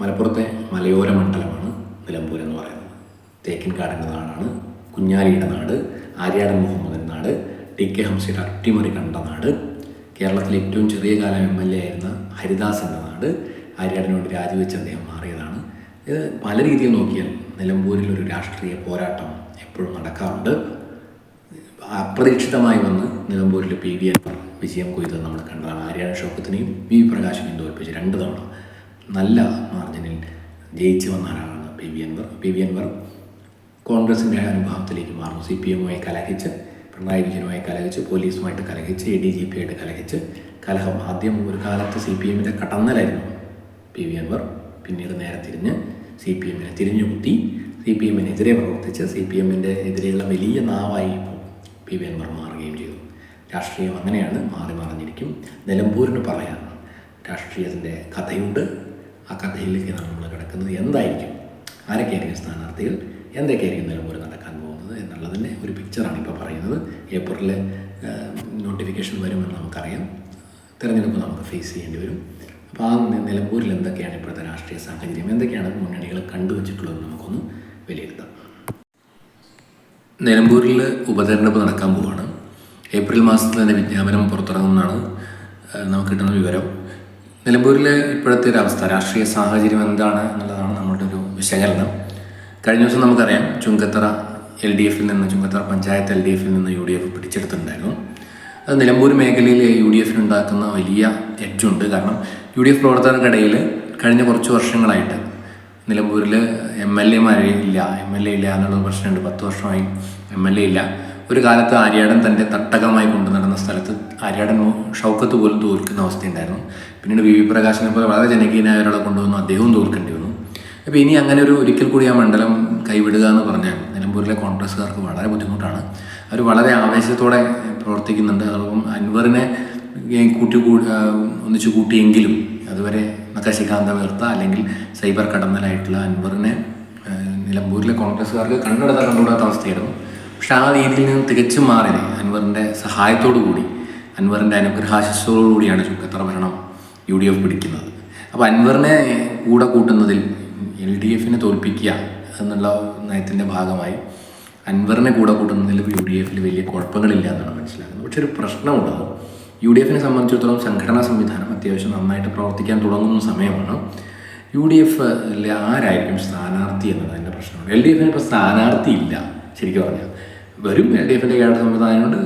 മലപ്പുറത്തെ മലയോര മണ്ഡലമാണ് നിലമ്പൂർ എന്ന് പറയുന്നത്. തേക്കിൻകാടിന്റെ നാടാണ് കുഞ്ഞാലിയുടെ നാട് ആര്യാടൻ മുഹമ്മദൻ നാട് ടി കെ ഹംസയുടെ അട്ടിമറി കണ്ട നാട് കേരളത്തിലെ ഏറ്റവും ചെറിയ കാലം എം എൽ എ ആയിരുന്ന ഹരിദാസിന്റെ നാട് ആര്യാടനോട് രാജിവെച്ച് അദ്ദേഹം മാറിയതാണ്. ഇത് പല രീതിയിൽ നോക്കിയാൽ നിലമ്പൂരിൽ ഒരു രാഷ്ട്രീയ പോരാട്ടം എപ്പോഴും നടക്കാറുണ്ട്. അപ്രതീക്ഷിതമായി വന്ന് നിലമ്പൂരിൽ പി വി അൻവർ വിജയം കൊയ്തത് നമ്മൾ കണ്ടതാണ്. ആര്യാടൻ ഷോക്കത്തിനെയും വി പ്രകാശിനെയും തോൽപ്പിച്ച് രണ്ട് തവണ നല്ല മാർജിനിൽ ജയിച്ചു വന്ന ആളാണ് P V Anvar. P V Anvar കോൺഗ്രസിന്റെ അനുഭവത്തിലേക്ക് മാറുന്നു. സി പി എമ്മുമായി കലഹിച്ച് പിണറായി വിജയനുമായി കലഹിച്ച് പോലീസുമായിട്ട് കലഹിച്ച് എ ഡി ജി പി ആയിട്ട് കലഹിച്ച് കലഹം ആദ്യം ഒരു കാലത്ത് സി പി എമ്മിന്റെ കടന്നലായിരുന്നു പി വി അൻവർ. പിന്നീട് നേരെ തിരിഞ്ഞ് സി പി എമ്മിനെ തിരിഞ്ഞു കുത്തി സി പി എമ്മിനെതിരെ പ്രവർത്തിച്ച് സി പി എമ്മിന്റെ എതിരെയുള്ള വലിയ നാവായി പി വി അൻവർ മാറുകയും ചെയ്തു. രാഷ്ട്രീയം അങ്ങനെയാണ് മാറി മറിഞ്ഞിരിക്കും. നിലമ്പൂരിന് പറയാം. രാഷ്ട്രീയത്തിന്റെ കഥയുണ്ട്. ആ കഥയിലേക്ക് നമ്മൾ കിടക്കുന്നത്. എന്തായിരിക്കും? ആരൊക്കെയായിരിക്കും സ്ഥാനാർത്ഥികൾ? എന്തൊക്കെയായിരിക്കും നിലമ്പൂർ നടക്കാൻ പോകുന്നത് എന്നുള്ളതിന്റെ ഒരു പിക്ചറാണ് ഇപ്പോൾ പറയുന്നത്. ഏപ്രിലിൽ നോട്ടിഫിക്കേഷൻ വരുമെന്ന് നമുക്കറിയാം. തിരഞ്ഞെടുപ്പ് നമുക്ക് ഫേസ് ചെയ്യേണ്ടി വരും. അപ്പോൾ ആ നിലമ്പൂരിൽ എന്തൊക്കെയാണ് ഇപ്പോഴത്തെ രാഷ്ട്രീയ സാഹചര്യം? എന്തൊക്കെയാണ് മുന്നണികൾ കണ്ടുവച്ചിട്ടുള്ളതെന്ന് നമുക്കൊന്ന് വിലയിരുത്താം. നിലമ്പൂരിൽ ഉപതെരഞ്ഞെടുപ്പ് നടക്കാൻ പോവുകയാണ് ഏപ്രിൽ മാസത്തിൽ തന്നെ വിജ്ഞാപനം പുറത്തിറങ്ങുമെന്നാണ് നമുക്ക് കിട്ടുന്ന വിവരം. നിലമ്പൂരിലെ ഇപ്പോഴത്തെ ഒരു അവസ്ഥ രാഷ്ട്രീയ സാഹചര്യം എന്താണ് എന്നുള്ളതാണ് നമ്മുടെ ഒരു വിശകലനം. കഴിഞ്ഞ ദിവസം നമുക്കറിയാം ചുങ്കത്തറ എൽ ഡി എഫിൽ നിന്ന് ചുങ്കത്തറ പഞ്ചായത്ത് എൽ ഡി എഫിൽ നിന്ന് യു ഡി എഫ് പിടിച്ചെടുത്തിട്ടുണ്ടായിരുന്നു. അത് നിലമ്പൂർ മേഖലയിൽ യു ഡി എഫിനുണ്ടാക്കുന്ന വലിയ എഡ്ജുണ്ട് കാരണം യു ഡി എഫ് പ്രവർത്തകർക്കിടയിൽ കഴിഞ്ഞ കുറച്ച് വർഷങ്ങളായിട്ട് നിലമ്പൂരിൽ എം എൽ ഇല്ല. എം എൽ എ ഇല്ല എന്നുള്ള പ്രശ്നമുണ്ട്. പത്ത് വർഷമായി എം എൽ എ ഇല്ല. ഒരു കാലത്ത് ആര്യാടൻ തന്റെ തട്ടകമായി കൊണ്ടു നടന്ന സ്ഥലത്ത് ആര്യാടൻ ഷൗക്കത്ത് പോലും തോൽക്കുന്ന അവസ്ഥയുണ്ടായിരുന്നു. പിന്നീട് വി വി പ്രകാശിനെ പോലെ വളരെ ജനകീയനായ ഒരാളെ കൊണ്ടുവന്നു അദ്ദേഹവും തോൽക്കേണ്ടി വന്നു. അപ്പോൾ ഇനി അങ്ങനെ ഒരു ഒരിക്കൽ കൂടി ആ മണ്ഡലം കൈവിടുക എന്ന് പറഞ്ഞാൽ നിലമ്പൂരിലെ കോൺഗ്രസ്സുകാർക്ക് വളരെ ബുദ്ധിമുട്ടാണ്. അവർ വളരെ ആവേശത്തോടെ പ്രവർത്തിക്കുന്നുണ്ട്. അതോടൊപ്പം അൻവറിനെ കൂട്ടി ഒന്നിച്ചു കൂട്ടിയെങ്കിലും അതുവരെ നഖശികാന്തം വീർത്ത അല്ലെങ്കിൽ സൈബർ കടന്നലായിട്ടുള്ള അൻവറിനെ നിലമ്പൂരിലെ കോൺഗ്രസ്സുകാർക്ക് കണ്ണെടുത്ത കണ്ടുകൂടാത്ത അവസ്ഥയായിരുന്നു. പക്ഷെ ആ രീതിയിൽ നിന്ന് തികച്ചും മാറി അൻവറിന്റെ സഹായത്തോടു കൂടി അൻവറിന്റെ അനുഗ്രഹാശിസ്സോടു ചുക്കത്തറ ഭരണം യു ഡി എഫ് പിടിക്കുന്നത്. അപ്പോൾ അൻവറിനെ കൂടെ കൂട്ടുന്നതിൽ എൽ ഡി എഫിനെ തോൽപ്പിക്കുക എന്നുള്ള നയത്തിന്റെ ഭാഗമായി അൻവറിനെ കൂടെ കൂട്ടുന്നതിൽ യു ഡി എഫിൽ വലിയ കുഴപ്പങ്ങളില്ല എന്നാണ് മനസ്സിലാക്കുന്നത് പക്ഷെ ഒരു പ്രശ്നമുണ്ടാകും യു ഡി എഫിനെ സംബന്ധിച്ചിടത്തോളം സംഘടനാ സംവിധാനം അത്യാവശ്യം നന്നായിട്ട് പ്രവർത്തിക്കാൻ തുടങ്ങുന്ന സമയമാണ്. യു ഡി എഫ് ആരായിരിക്കും സ്ഥാനാർത്ഥി എന്നതിന്റെ പ്രശ്നമുണ്ട്. എൽ ഡി എഫിന് ഇപ്പോൾ സ്ഥാനാർത്ഥി ഇല്ല ശരിക്കും പറഞ്ഞാൽ. വരും എൽ ഡി എഫിന്റെ കേരള സംവിധാനമുണ്ട്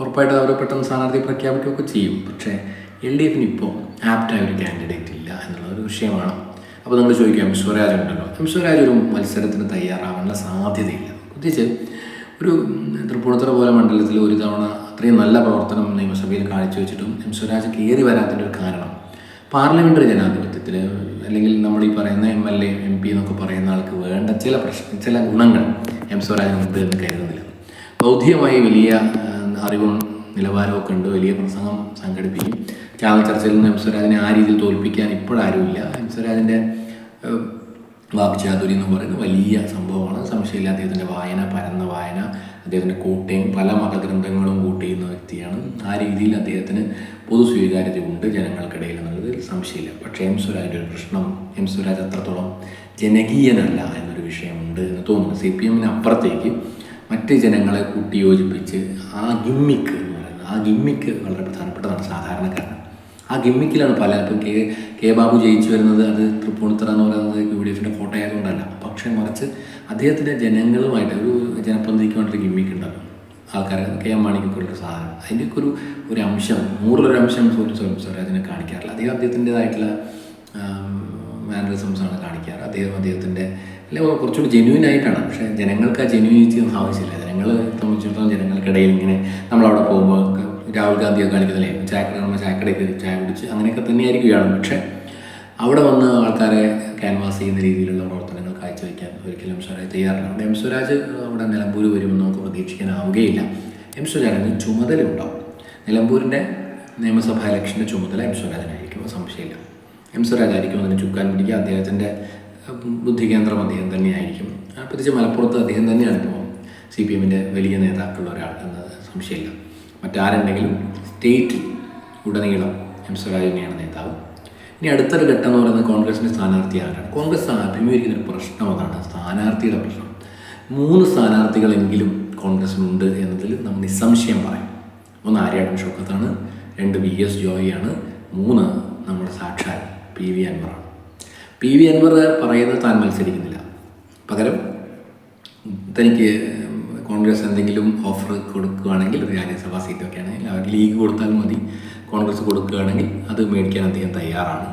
ഉറപ്പായിട്ട് അവർ പെട്ടെന്ന് സ്ഥാനാർത്ഥി പ്രഖ്യാപിക്കുകയൊക്കെ ചെയ്യും. പക്ഷേ എൽ ഡി എഫിന് ഇപ്പോൾ ആപ്റ്റായ ഒരു കാൻഡിഡേറ്റ് ഇല്ല എന്നുള്ള ഒരു വിഷയമാണ്. അപ്പോൾ നിങ്ങൾ ചോദിക്കാം എം സ്വരാജ് ഉണ്ടല്ലോ. എം സ്വരാജ് ഒരു മത്സരത്തിന് തയ്യാറാവാനുള്ള സാധ്യതയില്ല. പ്രത്യേകിച്ച് ഒരു തൃപ്പൂണിത്തുറ പോലെ മണ്ഡലത്തിൽ ഒരു തവണ അത്രയും നല്ല പ്രവർത്തനം നിയമസഭയിൽ കാഴ്ചവെച്ചിട്ടും എം സ്വരാജ് കയറി വരാത്തതിന്റെ ഒരു കാരണം. പാർലമെന്ററി ജനാധിപത്യത്തിൽ അല്ലെങ്കിൽ നമ്മൾ ഈ പറയുന്ന M L A M P എന്നൊക്കെ പറയുന്ന ആൾക്ക് വേണ്ട ചില പ്രശ്ന ചില ഗുണങ്ങൾ എം സ്വരാജിനുണ്ട് എന്ന് കരുതുന്നില്ല. ബൗദ്ധികമായി വലിയ അറിവും നിലവാരമൊക്കെ ഉണ്ട്. വലിയ പ്രസംഗം സംഘടിപ്പിക്കും. ചാനൽ ചർച്ചയിൽ നിന്ന് എം സ്വരാജിനെ ആ രീതിയിൽ തോൽപ്പിക്കാൻ ഇപ്പോഴാരുമില്ല. എം സ്വരാജിന്റെ വാക്ചാതുരി എന്ന് പറയുന്നത് വലിയ സംഭവമാണ്. സംശയമില്ല അദ്ദേഹത്തിന്റെ വായന പരന്ന വായന അദ്ദേഹത്തിന്റെ കൂട്ടയും പല മതഗ്രന്ഥങ്ങളും കൂട്ടിയുന്ന വ്യക്തിയാണ്. ആ രീതിയിൽ അദ്ദേഹത്തിന് പൊതു സ്വീകാര്യത ഉണ്ട് ജനങ്ങൾക്കിടയിൽ എന്നുള്ളതിൽ സംശയമില്ല. പക്ഷേ എം സ്വരാജിന്റെ ഒരു പ്രശ്നം എം സ്വരാജ് അത്രത്തോളം ജനകീയനല്ല എന്നൊരു വിഷയമുണ്ട് എന്ന് തോന്നുന്നു. സി പി എമ്മിന് അപ്പുറത്തേക്ക് മറ്റ് ജനങ്ങളെ കൂട്ടിയോജിപ്പിച്ച് ആ ഗിമ്മിക്ക് എന്ന് പറയുന്നത് ആ ഗിമ്മിക്ക് വളരെ പ്രധാനപ്പെട്ടതാണ് സാധാരണക്കാരൻ ആ ഗിമ്മിക്കിലാണ് പല ഇപ്പം കെ കെ ബാബു ജയിച്ചു വരുന്നത് അത് തൃപ്പൂണിത്തറ എന്ന് പറയുന്നത് യു ഡി എഫിന്റെ കോട്ടയായതുകൊണ്ടല്ല. പക്ഷേ മറിച്ച് അദ്ദേഹത്തിന്റെ ജനങ്ങളുമായിട്ട് ഒരു ജനപ്രതിനിധിക്ക് വേണ്ടിയിട്ട് ഗിമ്മിക്ക് ഉണ്ടാകും ആൾക്കാരെ കെ എം മാണിക്ക് പോലൊരു സാധനം. അതിന്റെയൊക്കെ ഒരു ഒരു അംശം നൂറിലൊരു അംശം സോറി സോറി സോറി അതിനെ കാണിക്കാറില്ല. അദ്ദേഹം അദ്ദേഹത്തിന്റെതായിട്ടുള്ള മാനറിസംസാണ് കാണിക്കാറ്. അദ്ദേഹം അദ്ദേഹത്തിന്റെ അല്ലെ കുറച്ചുകൂടി ജെന്യൂൻ ആയിട്ടാണ്. പക്ഷേ ജനങ്ങൾക്ക് ആ ജെന്യൂനിറ്റി ഒന്നും ആവശ്യമില്ല. ജനങ്ങൾ സംബന്ധിച്ചിടത്തോളം ജനങ്ങൾക്കിടയിൽ ഇങ്ങനെ നമ്മളവിടെ പോകുമ്പോൾ രാഹുൽ ഗാന്ധിയൊക്കെ കാണിക്കുന്നില്ലേ? ചാക്കട നമ്മൾ ചായക്കടയ്ക്ക് ചായ കുടിച്ച് അങ്ങനെയൊക്കെ തന്നെയായിരിക്കുകയാണ്. പക്ഷേ അവിടെ വന്ന് ആൾക്കാരെ ക്യാൻവാസ് ചെയ്യുന്ന രീതിയിലുള്ള പ്രവർത്തനങ്ങൾ കാഴ്ചവെക്കാൻ ഒരിക്കലും സ്വരാജ് തയ്യാറില്ല. അവിടെ എം സ്വരാജ് അവിടെ നിലമ്പൂർ വരുമെന്ന് നമുക്ക് പ്രതീക്ഷിക്കാനാവുകയില്ല. എം സ്വരാജിന് ചുമതല ഉണ്ടാവും നിലമ്പൂരിന്റെ നിയമസഭാ ഇലക്ഷന്റെ ചുമതല എം സ്വരാജിനായിരിക്കും. സംശയമില്ല. എം സ്വരാജായിരിക്കും അതിന് ചുക്കാൻ പിടിക്കുക. അദ്ദേഹത്തിന്റെ ബുദ്ധി കേന്ദ്രം അദ്ദേഹം തന്നെയായിരിക്കും. പ്രത്യേകിച്ച് മലപ്പുറത്ത് അദ്ദേഹം തന്നെയാണ് ഇപ്പോൾ സി പി എമ്മിന്റെ വലിയ നേതാക്കളുള്ള ഒരാൾ എന്നത് സംശയമില്ല. മറ്റാരുണ്ടെങ്കിലും സ്റ്റേറ്റിൽ ഉടനീളം എം സ്വരാജ് തന്നെയാണ് നേതാവ്. ഇനി അടുത്തൊരു ഘട്ടം എന്ന് പറയുന്നത് കോൺഗ്രസിന്റെ സ്ഥാനാർത്ഥി ആരാണ്? കോൺഗ്രസ് അഭിമുഖീകരിക്കുന്ന ഒരു പ്രശ്നം അതാണ് സ്ഥാനാർത്ഥിയുടെ പ്രശ്നം. മൂന്ന് സ്ഥാനാർത്ഥികളെങ്കിലും കോൺഗ്രസിനുണ്ട് എന്നതിൽ നമ്മൾ നിസ്സംശയം പറയും. ഒന്ന് ആര്യാടൻ ഷോക്കത്താണ് രണ്ട് വി എസ് ജോയിയാണ് മൂന്ന് നമ്മുടെ സാക്ഷാൽ പി വി അൻവറാണ്. പി വി അൻവർ പറയുന്നത് താൻ മത്സരിക്കുന്നില്ല. പകരം തനിക്ക് കോൺഗ്രസ് എന്തെങ്കിലും ഓഫർ കൊടുക്കുകയാണെങ്കിൽ ഒരു രാജ്യസഭാ സീറ്റൊക്കെയാണ് അവർ ലീഗ് കൊടുത്താൽ മതി. കോൺഗ്രസ് കൊടുക്കുകയാണെങ്കിൽ അത് മേടിക്കാൻ അദ്ദേഹം തയ്യാറാണ്.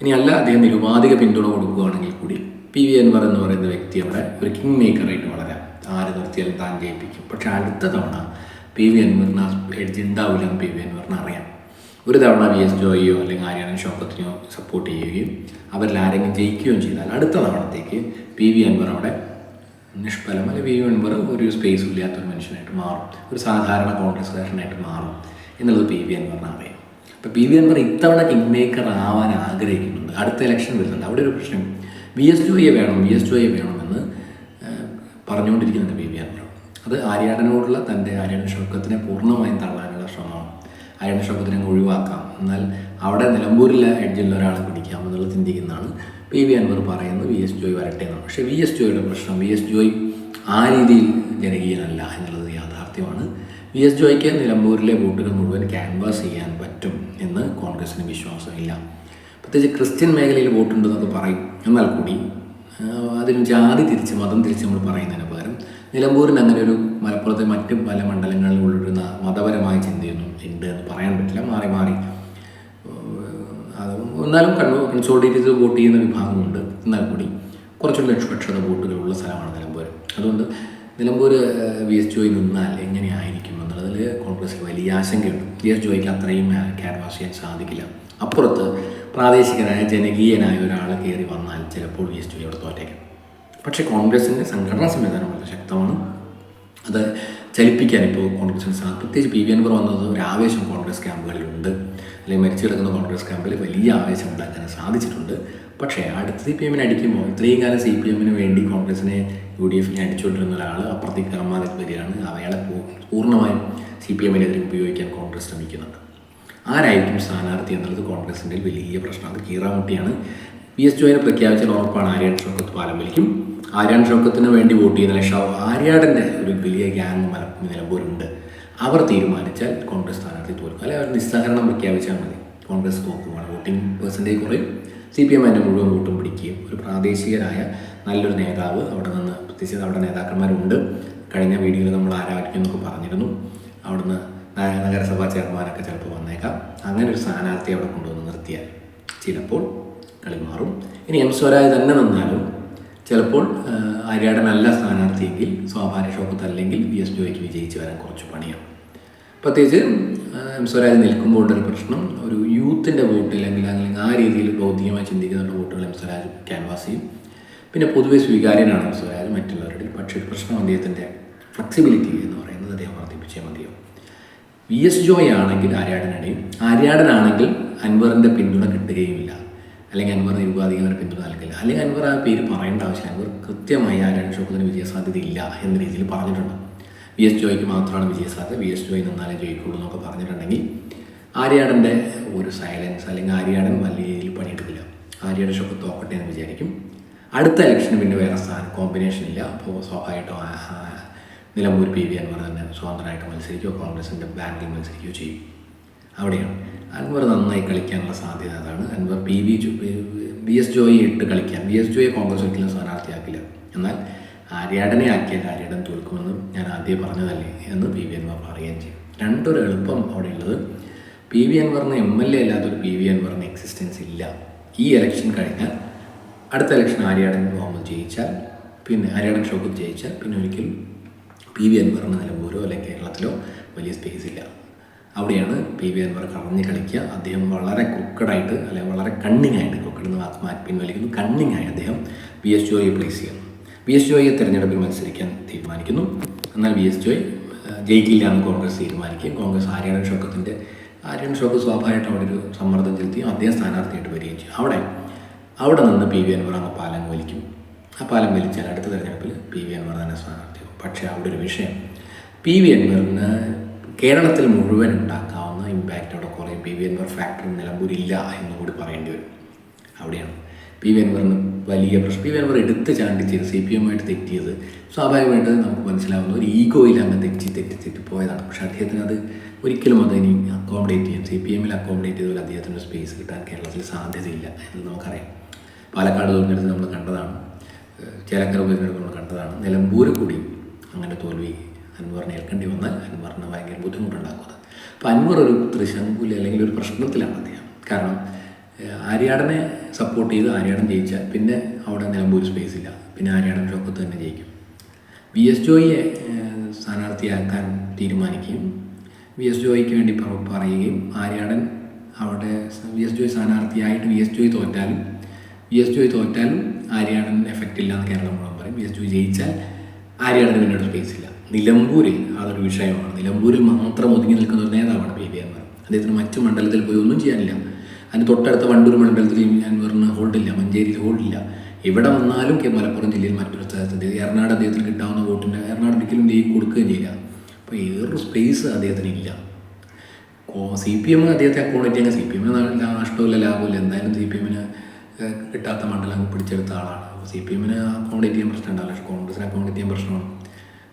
ഇനി അല്ല അദ്ദേഹം നിരുപാധിക പിന്തുണ കൊടുക്കുകയാണെങ്കിൽ കൂടി പി വി അൻവർ എന്ന് പറയുന്ന വ്യക്തി അവിടെ ഒരു കിങ് മേക്കറായിട്ട് വളരാം. ആര് നിർത്തിയാലും താൻ ജയിപ്പിക്കും. പക്ഷേ അടുത്ത തവണ പി വി അൻവറിന് എഡ്ജ് പി വി അൻവറിന് അറിയാം. ഒരു തവണ വി എസ് ജോയിയോ അല്ലെങ്കിൽ ആര്യാണൻ ഷോക്കത്തിനെയോ സപ്പോർട്ട് ചെയ്യുകയും അവരിൽ ആരെങ്കിലും ജയിക്കുകയും ചെയ്താൽ അടുത്ത തവണത്തേക്ക് പി വി അൻവർ അവിടെ നിഷ്ഫലം അല്ലെങ്കിൽ വി വി അൻവർ ഒരു സ്പേസ് ഇല്ലാത്ത ഒരു മനുഷ്യനായിട്ട് മാറും. ഒരു സാധാരണ കോൺഗ്രസ്സുകാരനായിട്ട് മാറും എന്നുള്ളത് പി വി അൻവറിന് അറിയാം. അപ്പോൾ പി വി അൻവർ ഇത്തവണ കിങ് മേക്കർ ആവാൻ ആഗ്രഹിക്കുന്നുണ്ട്. അടുത്ത ഇലക്ഷൻ വരുന്നുണ്ട്. അവിടെ ഒരു പ്രശ്നം. വി എസ് ടു എ വേണം വി എസ് ടു എ വേണമെന്ന് പറഞ്ഞുകൊണ്ടിരിക്കുന്നുണ്ട് പി വി അൻവർ അത് ആര്യാടനോടുള്ള തന്റെ ആര്യാടൻ ഷൗക്കത്തിനെ പൂർണമായും തള്ളാനുള്ള ശ്രമമാണ്. ആര്യാടൻ ഷൗക്കത്തിനെ ഒഴിവാക്കാം. എന്നാൽ അവിടെ നിലമ്പൂരിലെ എഡ്ജിലുള്ള ഒരാളെ പിടിക്കാം എന്നുള്ളത് ചിന്തിക്കുന്നതാണ് പി വി അൻവർ പറയുന്നത് വി എസ് ജോയ് വരട്ടെ എന്നാണ്. പക്ഷേ വി എസ് ജോയുടെ പ്രശ്നം വി എസ് ജോയ് ആ രീതിയിൽ ജനകീയനല്ല എന്നുള്ളത് യാഥാർത്ഥ്യമാണ്. വി എസ് ജോയ്ക്ക് നിലമ്പൂരിലെ വോട്ടുകൾ മുഴുവൻ ക്യാൻവാസ് ചെയ്യാൻ പറ്റും എന്ന് കോൺഗ്രസിന് വിശ്വാസമില്ല. പ്രത്യേകിച്ച് ക്രിസ്ത്യൻ മേഖലയിൽ വോട്ടുണ്ടെന്നൊക്കെ പറയും. എന്നാൽ കൂടി അതിന് ജാതി തിരിച്ച് മതം തിരിച്ച് നമ്മൾ പറയുന്നതിന് പകരം നിലമ്പൂരിന് അങ്ങനെ ഒരു മലപ്പുറത്തെ മറ്റ് പല മണ്ഡലങ്ങളിൽ ഉള്ളിടുന്ന മതപരമായ ചിന്തയൊന്നും ഉണ്ട് എന്ന് പറയാൻ പറ്റില്ല. മാറി മാറി എന്നാലും കണ്ണൂർ കൺസോൾട്ടേറ്റ് വോട്ട് ചെയ്യുന്ന വിഭാഗമുണ്ട് എന്നാൽ കൂടി കുറച്ചുകൂടി നിഷ്പക്ഷത വോട്ടുകളുള്ള സ്ഥലമാണ് നിലമ്പൂർ. അതുകൊണ്ട് നിലമ്പൂർ വി എസ് ജോയി നിന്നാൽ എങ്ങനെയായിരിക്കും എന്നുള്ളതിൽ കോൺഗ്രസ് വലിയ ആശങ്കയുണ്ട്. വി എസ് ജോയിക്ക് അത്രയും ക്യാൻവാസ് ചെയ്യാൻ സാധിക്കില്ല. അപ്പുറത്ത് പ്രാദേശികനായ ജനകീയനായ ഒരാൾ കയറി വന്നാൽ ചിലപ്പോൾ വി എസ് ജോയി അവിടെ തോറ്റേക്കാം. പക്ഷേ കോൺഗ്രസിന്റെ സംഘടനാ സംവിധാനം വളരെ ശക്തമാണ്. അത് ചലിപ്പിക്കാൻ ഇപ്പോൾ കോൺഗ്രസിന് സാധിക്കും പ്രത്യേകിച്ച് പി വി അൻവർ വന്നത് ഒരു ആവേശം കോൺഗ്രസ് ക്യാമ്പുകളിലുണ്ട്. അല്ലെങ്കിൽ മരിച്ചു കിടക്കുന്ന കോൺഗ്രസ് ക്യാമ്പിൽ വലിയ ആവേശം ഉണ്ടാക്കാൻ സാധിച്ചിട്ടുണ്ട്. പക്ഷേ അടുത്ത സി പി എമ്മിനെ അടിക്കുമ്പോൾ ഇത്രയും കാലം സി പി എമ്മിന് വേണ്ടി കോൺഗ്രസിനെ യു ഡി എഫിനെ അടിച്ചുകൊണ്ടിരുന്ന ഒരാൾ അപ്പുറത്തേക്ക് കർമാലേക്ക് വരികയാണ് അയാളെ പൂർണമായും സി പി എമ്മിനെതിരെ ഉപയോഗിക്കാൻ കോൺഗ്രസ് ശ്രമിക്കുന്നുണ്ട്. ആരായിരിക്കും സ്ഥാനാർത്ഥി എന്നുള്ളത് കോൺഗ്രസിന്റെ വലിയ പ്രശ്നം. അത് കീറാമുട്ടിയാണ്. പി എസ് ജോയിനെ പ്രഖ്യാപിച്ച ഉറപ്പാണ് ആര്യാൻ ഷൗക്കത്ത് പാലം വലിക്കും ആര്യൻ ഷൗക്കത്തിന് വേണ്ടി വോട്ട് ചെയ്യുന്ന ഷൗ ആര്യാടന്റെ ഒരു വലിയ ഗ്യാങ് മല നിലമ്പൂരുണ്ട്. അവർ തീരുമാനിച്ചാൽ കോൺഗ്രസ് സ്ഥാനാർത്ഥി തോൽക്കും. അല്ലെങ്കിൽ അവർ നിസ്സഹകരണം പ്രഖ്യാപിച്ചാൽ മതി. കോൺഗ്രസ് തോക്കുമാണ് വോട്ടിംഗ് പെർസെന്റേജ് കുറയും. സി പി എം മുഴുവൻ വോട്ടും പിടിക്കുകയും ഒരു പ്രാദേശികരായ നല്ലൊരു നേതാവ് അവിടെ നിന്ന് പ്രത്യേകിച്ച് അവിടെ നേതാക്കന്മാരുണ്ട്. കഴിഞ്ഞ വീഡിയോയിൽ നമ്മൾ ആരാധിക്കും എന്നൊക്കെ പറഞ്ഞിരുന്നു. അവിടുന്ന് നഗരസഭാ ചെയർമാനൊക്കെ ചിലപ്പോൾ വന്നേക്കാം. അങ്ങനെ ഒരു സ്ഥാനാർത്ഥി അവിടെ കൊണ്ടുവന്ന് നിർത്തിയാൽ ചിലപ്പോൾ കളി മാറും. ഇനി എം സ്വരാജ് തന്നെ നിന്നാലും ചിലപ്പോൾ ആര്യാടനല്ല സ്ഥാനാർത്ഥിയെങ്കിൽ സ്വാഭാവിക ഷോക്കത്ത് അല്ലെങ്കിൽ വി എസ് ജോയ്ക്ക് വിജയിച്ച് വരാൻ കുറച്ച് പണിയാണ്. പ്രത്യേകിച്ച് എം സ്വരാജ് നിൽക്കുമ്പോൾ ഒരു പ്രശ്നം ഒരു യൂത്തിന്റെ വോട്ട് അല്ലെങ്കിൽ അല്ലെങ്കിൽ ആ രീതിയിൽ ഭൗതികമായി ചിന്തിക്കുന്ന വോട്ടുകൾ എം സ്വരാജ് ക്യാൻവാസ് ചെയ്യും. പിന്നെ പൊതുവെ സ്വീകാര്യനാണ് എം സ്വരാജ് മറ്റുള്ളവരുടെ പക്ഷേ ഒരു പ്രശ്നം അദ്ദേഹത്തിന്റെ ഫ്ലെക്സിബിലിറ്റി എന്ന് പറയുന്നത് അദ്ദേഹം വർദ്ധിപ്പിച്ചേ മതിയാവും. വി എസ് ജോയ് ആണെങ്കിൽ ആര്യാടനടിയും ആര്യാടനാണെങ്കിൽ അൻവറിന്റെ പിന്തുണ കിട്ടുകയുമില്ല. അല്ലെങ്കിൽ അൻവർ നിരുപാധികമായ പിന്തുണ നൽകില്ല അല്ലെങ്കിൽ അൻവർ ആ പേര് പറയേണ്ട ആവശ്യമില്ല. അൻവർ കൃത്യമായി ആ രണ്ട് ഷോക്കത്തിന് വിജയസാധ്യത ഇല്ല എന്ന രീതിയിൽ പറഞ്ഞിട്ടുണ്ട്. വി എസ് ജോയ്ക്ക് മാത്രമാണ് വിജയസാധ്യത. വി എസ് ജോയ് നിന്നാലേ ജയിക്കുള്ളൂ എന്നൊക്കെ പറഞ്ഞിട്ടുണ്ടെങ്കിൽ ആര്യാടന്റെ ഒരു സൈലൻസ് അല്ലെങ്കിൽ ആര്യാടൻ വലിയ രീതിയിൽ പണിയെടുക്കില്ല. ആര്യാടൻ ഷോക്ക് തോക്കട്ടെ എന്ന് വിചാരിക്കും. അടുത്ത ഇലക്ഷന് പിന്നെ വേറെ സ്ഥാനം കോമ്പിനേഷൻ ഇല്ല. അപ്പോൾ സ്വാഭാവികമായിട്ടും നിലമ്പൂർ പി വി അൻവർ തന്നെ സ്വതന്ത്രമായിട്ട് മത്സരിക്കുകയോ കോൺഗ്രസിന്റെ ബാങ്കിൽ മത്സരിക്കുകയോ ചെയ്യും. അവിടെയാണ്. അൻവർ നന്നായി കളിക്കാനുള്ള സാധ്യത അതാണ്. Anvar P V V S Joy ഇട്ട് കളിക്കാൻ വി എസ് ജോയെ കോൺഗ്രസ് ഒരിക്കലും സ്ഥാനാർത്ഥിയാക്കില്ല. എന്നാൽ ആര്യാടനെ ആക്കിയാൽ ആര്യാടൻ തോൽക്കുമെന്ന് ഞാൻ ആദ്യം പറഞ്ഞതല്ലേ എന്ന് പി വി അൻവർ പറയുകയും ചെയ്യും. രണ്ടൊരു എളുപ്പം അവിടെയുള്ളത്. പി വി അൻവറിന് എം എൽ എ അല്ലാത്തൊരു പി വി അൻവറിന് എക്സിസ്റ്റൻസ് ഇല്ല. ഈ ഇലക്ഷൻ കഴിഞ്ഞാൽ അടുത്ത ഇലക്ഷൻ ആര്യാടൻ മുഹമ്മദ് ജയിച്ചാൽ പിന്നെ ആര്യാടൻ ഷോക്ക് ജയിച്ചാൽ പിന്നെ ഒരിക്കലും പി വി അൻവറിന് നിലമ്പൂരോ അല്ലെങ്കിൽ കേരളത്തിലോ വലിയ സ്പേസ് ഇല്ല. അവിടെയാണ് പി വി അൻവർ കളഞ്ഞ് കളിക്കുക. അദ്ദേഹം വളരെ കുക്കഡായിട്ട് അല്ലെങ്കിൽ വളരെ കണ്ണിങ് ആയിട്ട് കുക്കഡ് എന്ന് വാക്ക് മാറ്റി പിൻവലിക്കുന്നു. കണ്ണിങ് ആയി അദ്ദേഹം വി എസ് ജോയെ പ്ലേസ് ചെയ്യുന്നു. വി എസ് ജോയെ തിരഞ്ഞെടുപ്പിൽ മത്സരിക്കാൻ തീരുമാനിക്കുന്നു. എന്നാൽ വി എസ് ജോയ് ജയിക്കില്ല എന്ന് കോൺഗ്രസ് തീരുമാനിക്കുകയും കോൺഗ്രസ് ആര്യാടൻ ഷോക്കത്തിന്റെ ആര്യാടൻ ഷോക്ക് സ്വാഭാവികമായിട്ട് അവിടെ ഒരു സമ്മർദ്ദം ചെലുത്തി അദ്ദേഹം സ്ഥാനാർത്ഥിയായിട്ട് വരികയും ചെയ്യും. അവിടെ അവിടെ നിന്ന് പി വി അൻവർ അങ്ങ് പാലം വലിക്കും. ആ പാലം വലിച്ചാൽ അടുത്ത തിരഞ്ഞെടുപ്പിൽ പി വി അൻവർ തന്നെ സ്ഥാനാർത്ഥിയാവും പക്ഷേ അവിടെ ഒരു വിഷയം. പി വി അൻവറിന് കേരളത്തിൽ മുഴുവൻ ഉണ്ടാക്കാവുന്ന ഇമ്പാക്റ്റ് അവിടെ കുറയും പി വി എൻവർ ഫാക്ടറി നിലമ്പൂരില്ല എന്ന് കൂടി പറയേണ്ടി വരും. അവിടെയാണ്. പി വി എൻവറിന് വലിയ പ്രശ്നം. പി വി എൻവർ എടുത്ത് ചാണ്ടി ചെയ്ത് സി പി എമ്മായിട്ട് തെറ്റിയത്. സ്വാഭാവികമായിട്ട് നമുക്ക് മനസ്സിലാവുന്ന ഒരു ഈഗോയിൽ അങ്ങ് തെറ്റി തെറ്റി തെറ്റി പോയതാണ്. പക്ഷേ അദ്ദേഹത്തിന് അത് ഒരിക്കലും അത് ഇനി അക്കോമഡേറ്റ് ചെയ്യാൻ സി പി എമ്മിൽ അക്കോമഡേറ്റ് ചെയ്തപോലെ അദ്ദേഹത്തിന് സ്പേസ് കിട്ടാൻ കേരളത്തിൽ സാധ്യതയില്ല എന്ന് നമുക്കറിയാം. പാലക്കാട് തോന്നിയെടുത്ത് നമ്മൾ കണ്ടതാണ്. ചേലക്കര ഉപതെരഞ്ഞെടുപ്പ് നമ്മൾ കണ്ടതാണ്. നിലമ്പൂർ കൂടി അങ്ങനെ തോൽവി അൻവറിനെ ഏൽക്കേണ്ടി വന്നാൽ അൻവറിന് ഭയങ്കര ബുദ്ധിമുട്ടുണ്ടാക്കുന്നത്. അപ്പോൾ അൻവർ ഒരു ത്രിശങ്കുല അല്ലെങ്കിൽ ഒരു പ്രശ്നത്തിലാണ് അദ്ദേഹം. കാരണം ആര്യാടനെ സപ്പോർട്ട് ചെയ്ത് ആര്യാടൻ ജയിച്ചാൽ പിന്നെ അവിടെ നിലമ്പൂർ സ്പേസ് ഇല്ല. പിന്നെ ആര്യാടൻ ഷോക്കത്ത് തന്നെ ജയിക്കും. വി എസ് ജോയിയെ സ്ഥാനാർത്ഥിയാക്കാൻ തീരുമാനിക്കുകയും വി എസ് ജോയിക്ക് വേണ്ടി പറ- പറയുകയും ആര്യാടൻ അവിടെ വി എസ് ജോയ് സ്ഥാനാർത്ഥിയായിട്ട് വി എസ് ജോയ് തോറ്റാലും വി എസ് ജോയ് തോറ്റാലും ആര്യാടൻ എഫക്റ്റ് ഇല്ല എന്ന് കേരളം മുഴുവൻ പറയും. വി എസ് ജോയ് ജയിച്ചാൽ ആര്യാടന് പിന്നീട് സ്പേസ് ഇല്ല. നിലമ്പൂരിൽ അതൊരു വിഷയമാണ്. നിലമ്പൂരിൽ മാത്രം ഒതുങ്ങി നിൽക്കുന്ന ഒരു നേതാവാണ് പി വി അൻവർ. അദ്ദേഹത്തിന് മറ്റ് മണ്ഡലത്തിൽ പോയി ഒന്നും ചെയ്യാനില്ല. അതിന് തൊട്ടടുത്ത വണ്ടൂർ മണ്ഡലത്തിൽ അൻവറിന് ഹോൾഡില്ല മഞ്ചേരിയിൽ ഹോൾഡില്ല എവിടെ വന്നാലും മലപ്പുറം ജില്ലയിൽ മറ്റൊരു സ്ഥലത്ത് എറണാട് അദ്ദേഹത്തിന് കിട്ടാവുന്ന വോട്ടിന്റെ എറണാട് ഒരിക്കലും ലീഗ് കൊടുക്കുകയും ചെയ്യില്ല. അപ്പോൾ ഏറൊരു സ്പേസ് അദ്ദേഹത്തിന് ഇല്ല. സി പി എം അദ്ദേഹത്തെ അക്കോമഡേറ്റ് ചെയ്യാൻ സി പി എമ്മിന് നഷ്ടമില്ല ലാഭമില്ല എന്തായാലും സി പി എമ്മിന് കിട്ടാത്ത മണ്ഡലം പിടിച്ചെടുത്ത ആളാണ്. അപ്പോൾ സി പി എമ്മിന് അക്കോമഡേറ്റ് ചെയ്യാൻ പ്രശ്നം ഉണ്ടാവില്ല കോൺഗ്രസിന് അക്കോമഡേറ്റ് ചെയ്യാൻ പ്രശ്നമാണ്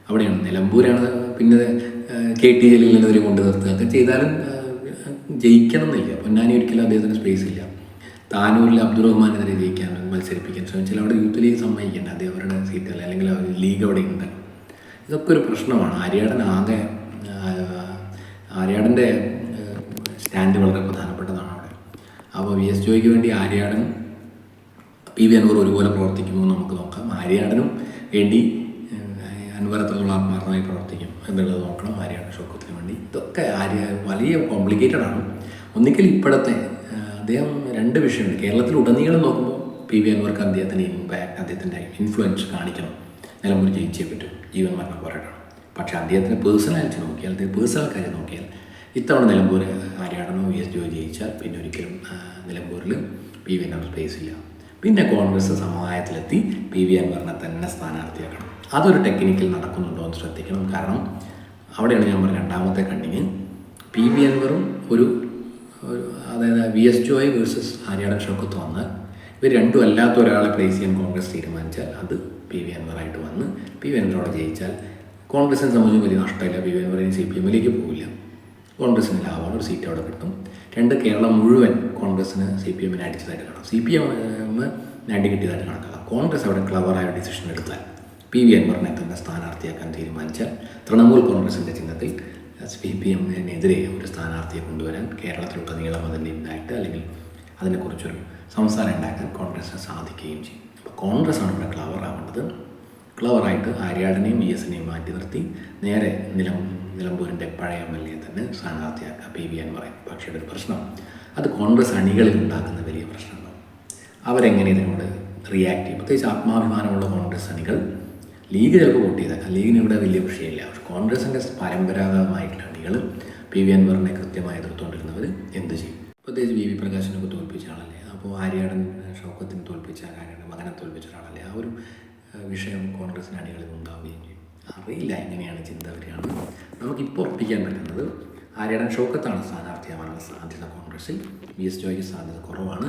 അവിടെയാണ്. നിലമ്പൂരാണ് പിന്നെ കെ ടി ജലീലിനെതിരെ കൊണ്ടു നിർത്തുക. ഒക്കെ ചെയ്താലും ജയിക്കണം എന്നില്ല പൊന്നാനി ഒരിക്കലും അദ്ദേഹത്തിന് സ്പേസ് ഇല്ല. താനൂരിൽ അബ്ദുറഹ്മാനെതിരെ ജയിക്കാൻ മത്സരിപ്പിക്കാൻ ശ്രമിച്ചാൽ അവിടെ യൂത്ത് ലീഗ് സമ്മതിക്കേണ്ട. അദ്ദേഹം അവരുടെ സീറ്റല്ല അല്ലെങ്കിൽ അവർ ലീഗ് അവിടെ ഉണ്ട്. ഇതൊക്കെ ഒരു പ്രശ്നമാണ്. ആര്യാടൻ ആകെ ആര്യാടന്റെ സ്റ്റാൻഡ് വളരെ പ്രധാനപ്പെട്ടതാണ് അവിടെ. അപ്പോൾ വി എസ് ജോയ്ക്ക് വേണ്ടി ആര്യാടൻ പി വി അൻവർ ഒരുപോലെ പ്രവർത്തിക്കുമോ എന്ന് നമുക്ക് നോക്കാം. ആര്യാടനും വേണ്ടി അൻവർ ആത്മാർത്ഥമായി പ്രവർത്തിക്കും. എന്നുള്ളത് നോക്കണം. ആര്യാണ് ഷോക്കത്തിന് വേണ്ടി. ഇതൊക്കെ ആര്യ വലിയ കോംപ്ലിക്കേറ്റഡ് ആണ്. ഒന്നിക്കൽ ഇപ്പോഴത്തെ അദ്ദേഹം രണ്ട് വിഷയമുണ്ട്. കേരളത്തിൽ ഉടനീളം നോക്കുമ്പോൾ പി വി അൻവർക്ക് അദ്ദേഹത്തിന്റെ ഇമ്പാക്ട് അദ്ദേഹത്തിന്റെ ഇൻഫ്ലുവൻസ് കാണിക്കണം. നിലമ്പൂർ ജയിച്ചേ പറ്റും. ജീവൻ മരണ പോരാട്ടം പക്ഷേ അദ്ദേഹത്തിന്റെ പേഴ്സണാലിറ്റി നോക്കിയാൽ അദ്ദേഹം പേഴ്സണൽ കാര്യം നോക്കിയാൽ ഇത്തവണ നിലമ്പൂർ ആര്യാടനോ വി എസ് ജോയി ജയിച്ചാൽ പിന്നെ ഒരിക്കലും നിലമ്പൂരിൽ പി വി അൻവർ സ്പേസ് ഇല്ല. പിന്നെ കോൺഗ്രസ് സമവായത്തിലെത്തി പി വി അൻവറിനെ തന്നെ സ്ഥാനാർത്ഥിയാക്കണം. അതൊരു ടെക്നിക്കിൽ നടക്കുന്നുണ്ടോ എന്ന് ശ്രദ്ധിക്കണം. കാരണം അവിടെയാണ് ഞാൻ പറഞ്ഞ രണ്ടാമത്തെ കണ്ണിങ് പി വി അൻവറും ഒരു അതായത് V S Joy versus Aryadan Shoukath വന്നാൽ ഇവർ രണ്ടും അല്ലാത്ത ഒരാളെ പ്ലേസ് ചെയ്യാൻ കോൺഗ്രസ് തീരുമാനിച്ചാൽ അത് പി വി അൻവറായിട്ട് വന്ന് പി വി അൻവറോടെ ജയിച്ചാൽ കോൺഗ്രസിനെ സംബന്ധിച്ച് വലിയ നഷ്ടമില്ല. പി വി അൻവർ ഇനി സി പി എമ്മിലേക്ക് പോകില്ല കോൺഗ്രസിന് ലാഭമാണ് ഒരു സീറ്റ് അവിടെ കിട്ടും. രണ്ട് കേരളം മുഴുവൻ കോൺഗ്രസിന് സി പി എമ്മിനെ അടിച്ചതായിട്ട് കാണാം. സി പി എം അടി കിട്ടിയതായിട്ട് കണക്കാക്കാം. കോൺഗ്രസ് അവിടെ ക്ലവറായ ഡിസിഷൻ എടുത്താൽ. പി. വി. അൻവറിനെ തന്നെ സ്ഥാനാർത്ഥിയാക്കാൻ തീരുമാനിച്ചാൽ തൃണമൂൽ കോൺഗ്രസിന്റെ ചിഹ്നത്തിൽ സി പി എമ്മിനെതിരെ ഒരു സ്ഥാനാർത്ഥിയെ കൊണ്ടുവരാൻ കേരളത്തിലുടനീളം അതിന്റെ ഇമ്പാക്റ്റ് അല്ലെങ്കിൽ അതിനെക്കുറിച്ചൊരു സംസാരം ഉണ്ടാക്കാൻ കോൺഗ്രസിന് സാധിക്കുകയും ചെയ്യും. അപ്പോൾ കോൺഗ്രസ്സാണ് ഇവിടെ ക്ലവർ ആവേണ്ടത്. ക്ലവറായിട്ട് ആര്യാടനെയും വി എസിനെയും മാറ്റി നിർത്തി നേരെ നിലം നിലമ്പൂരിന്റെ പഴയ എം. എൽ. എ തന്നെ സ്ഥാനാർത്ഥിയാക്കുക പി. വി. അൻവറെ. പക്ഷേ ഒരു പ്രശ്നം അത് കോൺഗ്രസ് അണികളിൽ ഉണ്ടാക്കുന്ന വലിയ പ്രശ്നമാണ്. അവരെങ്ങനെ ഇതിനോട് റിയാക്ട് ചെയ്യും? പ്രത്യേകിച്ച് ആത്മാഭിമാനമുള്ള കോൺഗ്രസ് അണികൾ ലീഗ് ചിലപ്പോൾ വോട്ട് ലീഗിന് ഇവിടെ വലിയ വിഷയമില്ല. പക്ഷെ കോൺഗ്രസിന്റെ പരമ്പരാഗതമായിട്ടുള്ള അണികൾ പി വി അൻവറിനെ കൃത്യമായി എതിർത്തുകൊണ്ടിരുന്നവർ എന്ത് ചെയ്യും? പ്രത്യേകിച്ച് വി വി പ്രകാശിനൊക്കെ തോൽപ്പിച്ച ആളല്ലേ? അപ്പോൾ ആര്യാടൻ ഷൗക്കത്തിന് തോൽപ്പിച്ച ആര്യാടൻ മകനെ തോൽപ്പിച്ച ഒരാളല്ലേ? ആ ഒരു വിഷയം കോൺഗ്രസിന്റെ അണികളിൽ ഉണ്ടാവുകയും ചെയ്യും. അറിയില്ല എങ്ങനെയാണ് ചിന്ത ചിന്തവരെയാണ് നമുക്കിപ്പോൾ ഉറപ്പിക്കാൻ പറ്റുന്നത് ആര്യാടൻ ഷൗക്കത്താണ് സ്ഥാനാർത്ഥിയാവാനുള്ള സാധ്യത കോൺഗ്രസിൽ. വി എസ് ജോയ്ക്ക് സാധ്യത കുറവാണ്.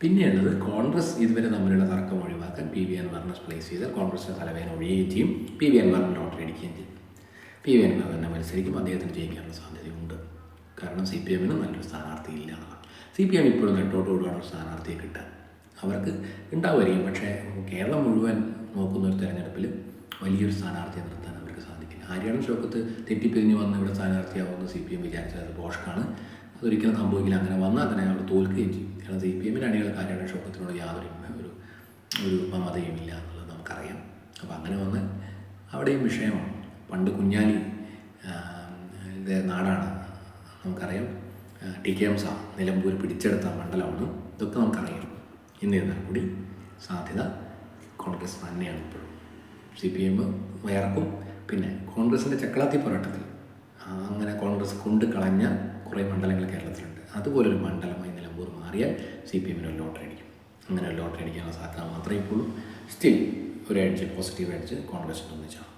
പിന്നെയുള്ളത് കോൺഗ്രസ് ഇതുവരെ തമ്മിലുള്ള തർക്കം ഒഴിവാക്കാൻ പി വി അൻവറിനെ പ്ലേസ് ചെയ്ത് കോൺഗ്രസിന്റെ തലവേദന ഒഴിയുകയും ചെയ്യും. പി വി അൻവറിന് ലോട്ടറി അടിക്കുകയും ചെയ്യും. പി വി അൻവർ തന്നെ മത്സരിക്കും. അദ്ദേഹത്തിന് ജയിക്കാനുള്ള സാധ്യതയുണ്ട്. കാരണം സി പി എമ്മിന് നല്ലൊരു സ്ഥാനാർത്ഥി ഇല്ല എന്നുള്ളതാണ് സി പി എം ഇപ്പോഴും നെട്ടോട്ടുകൂടാണ് ഒരു സ്ഥാനാർത്ഥിയെ കിട്ടാൻ അവർക്ക് ഉണ്ടാവുമായിരിക്കും. പക്ഷേ കേരളം മുഴുവൻ നോക്കുന്ന ഒരു തെരഞ്ഞെടുപ്പിൽ വലിയൊരു സ്ഥാനാർത്ഥിയെ നിർത്താൻ അവർക്ക് സാധിക്കില്ല. ആര്യാടൻ ഷോക്കത്ത് തെറ്റിപ്പിരിഞ്ഞ് വന്ന് ഇവിടെ സ്ഥാനാർത്ഥിയാവുമെന്ന് സി പി എം വിചാരിച്ചത് അത് പോഷക്കാണ് അതൊരിക്കലും സംഭവിക്കില്ല. അങ്ങനെ വന്നാൽ തന്നെ അവർ തോൽക്കുകയും ചെയ്യും. കാരണം സി പി എമ്മിന്റെ അണികൾ ആര്യാടൻ ഷോക്കത്തിനോട് യാതൊരു ഒരു ഒരു മമതയും ഇല്ല എന്നുള്ളത് നമുക്കറിയാം. അപ്പോൾ അങ്ങനെ വന്ന് അവിടെയും വിഷയമാണ്. പണ്ട് കുഞ്ഞാലി നാടാണ് നമുക്കറിയാം. ടി കെ എം സാ നിലമ്പൂർ പിടിച്ചെടുത്ത മണ്ഡലമാണ്. ഇതൊക്കെ നമുക്കറിയാം. എന്നിരുന്നാൽ കൂടി സാധ്യത കോൺഗ്രസ് തന്നെയാണ് ഇപ്പോഴും. സി പി എം വയർക്കും പിന്നെ കോൺഗ്രസിന്റെ ചക്കളാത്തി പോരാട്ടത്തിൽ അങ്ങനെ കോൺഗ്രസ് കൊണ്ട് കളഞ്ഞ കുറേ മണ്ഡലങ്ങൾ കേരളത്തിലുണ്ട്. അതുപോലൊരു മണ്ഡലമായി നിലമ്പൂർ മാറിയാൽ സി പി എമ്മിന് ഒരു ലോട്ടറി അടിക്കും. അങ്ങനെ ഒരു ലോട്ടറി അടിക്കാനുള്ള സാധ്യത മാത്രമേ ഇപ്പോൾ സ്റ്റിൽ ഒരു അടിച്ച് പോസിറ്റീവ് അടിച്ച് കോൺഗ്രസിന് ഒന്നിച്ചാണ്.